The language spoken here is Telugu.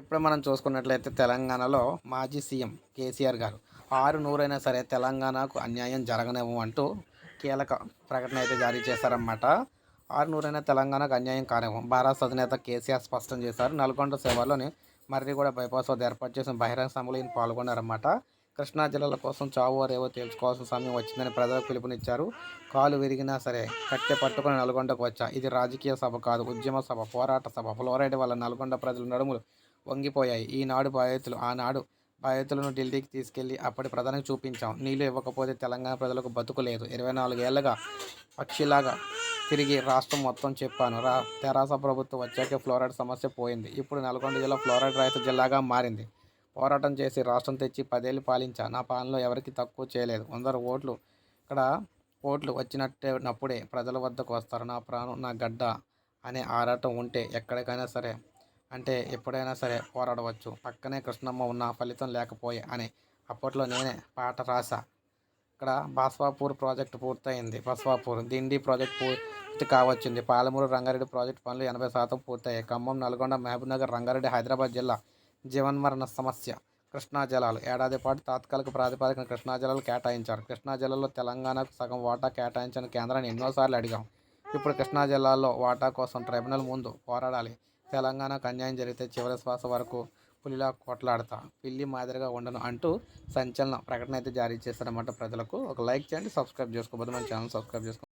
ఇప్పుడు మనం చూసుకున్నట్లయితే తెలంగాణలో మాజీ సీఎం కేసీఆర్ గారు ఆరు నూరైనా సరే తెలంగాణకు అన్యాయం జరగనేము అంటూ కీలక ప్రకటన అయితే జారీ చేశారన్నమాట. ఆరు నూరైనా తెలంగాణకు అన్యాయం కానివ్వం. భారత అధినేత కేసీఆర్ స్పష్టం చేశారు. నల్గొండ సేవలోని మర్రి కూడా బైపాస్ వద్ద ఏర్పాటు చేసిన బహిరంగ సభలో ఈయన పాల్గొన్నారన్నమాట. కృష్ణా జిల్లాల కోసం చావు రేవో తేల్చుకోవాల్సిన సమయం వచ్చిందని ప్రజలకు పిలుపునిచ్చారు. కాలు విరిగినా సరే కట్టె పట్టుకుని నల్గొండకు వచ్చా. ఇది రాజకీయ సభ కాదు ఉద్యమ సభ పోరాట సభ. ఫ్లోరైడ్ వల్ల నల్గొండ ప్రజల నడుములు వంగిపోయాయి. ఈనాడు బాధితులు ఆనాడు బాధితులను ఢిల్లీకి తీసుకెళ్ళి అప్పటి ప్రధానికి చూపించాం. నీళ్ళు ఇవ్వకపోతే తెలంగాణ ప్రజలకు బతుకు లేదు. ఇరవై నాలుగేళ్ళుగా పక్షిలాగా తిరిగి రాష్ట్రం మొత్తం చెప్పాను. రా తెరాస ప్రభుత్వం వచ్చాకే ఫ్లోరైడ్ సమస్య పోయింది. ఇప్పుడు నల్గొండ జిల్లా ఫ్లోరైడ్ రహిత జిల్లాగా మారింది. పోరాటం చేసి రాష్ట్రం తెచ్చి పదేళ్ళు పాలించా. నా పాలనలో ఎవరికి తక్కువ చేయలేదు. కొందరు ఓట్లు ఇక్కడ ఓట్లు వచ్చినట్టే నప్పుడే ప్రజల వద్దకు వస్తారు. నా ప్రాణం నా గడ్డ అనే ఆరాటం ఉంటే ఎక్కడికైనా సరే అంటే ఎప్పుడైనా సరే పోరాడవచ్చు. పక్కనే కృష్ణమ్మ ఉన్న ఫలితం లేకపోయే అని. అప్పట్లో నేనే పాట రాసా ఇక్కడ బాస్వాపూర్ ప్రాజెక్టు పూర్తయింది. బస్వాపూర్ దిండి ప్రాజెక్ట్ పూర్తి కావచ్చింది. పాలమూరు రంగారెడ్డి ప్రాజెక్ట్ పనులు ఎనభై శాతం పూర్తయ్యాయి. ఖమ్మం నల్గొండ మహబూబ్నగర్ రంగారెడ్డి హైదరాబాద్ జిల్లా జీవన్మరణ సమస్య కృష్ణా జలాలు. ఏడాది పాటు తాత్కాలిక ప్రాతిపదికన కృష్ణా జలాలు కేటాయించారు. కృష్ణా జిల్లాలో తెలంగాణకు సగం వాటా కేటాయించిన కేంద్రాన్ని ఎన్నోసార్లు అడిగాం. ఇప్పుడు కృష్ణా జిల్లాలో వాటా కోసం ట్రైబ్యునల్ ముందు పోరాడాలి. తెలంగాణకు అన్యాయం జరిగితే చివరి శ్వాస వరకు పులిలా కొట్లాడతా పిల్లి మాదిరిగా ఉండను అంటూ సంచలన ప్రకటన అయితే జారీ చేశారన్నమాట ప్రజలకు. ఒక లైక్ చేయండి సబ్స్క్రైబ్ చేసుకోబోదు మన ఛానల్ సబ్స్క్రైబ్ చేసుకోండి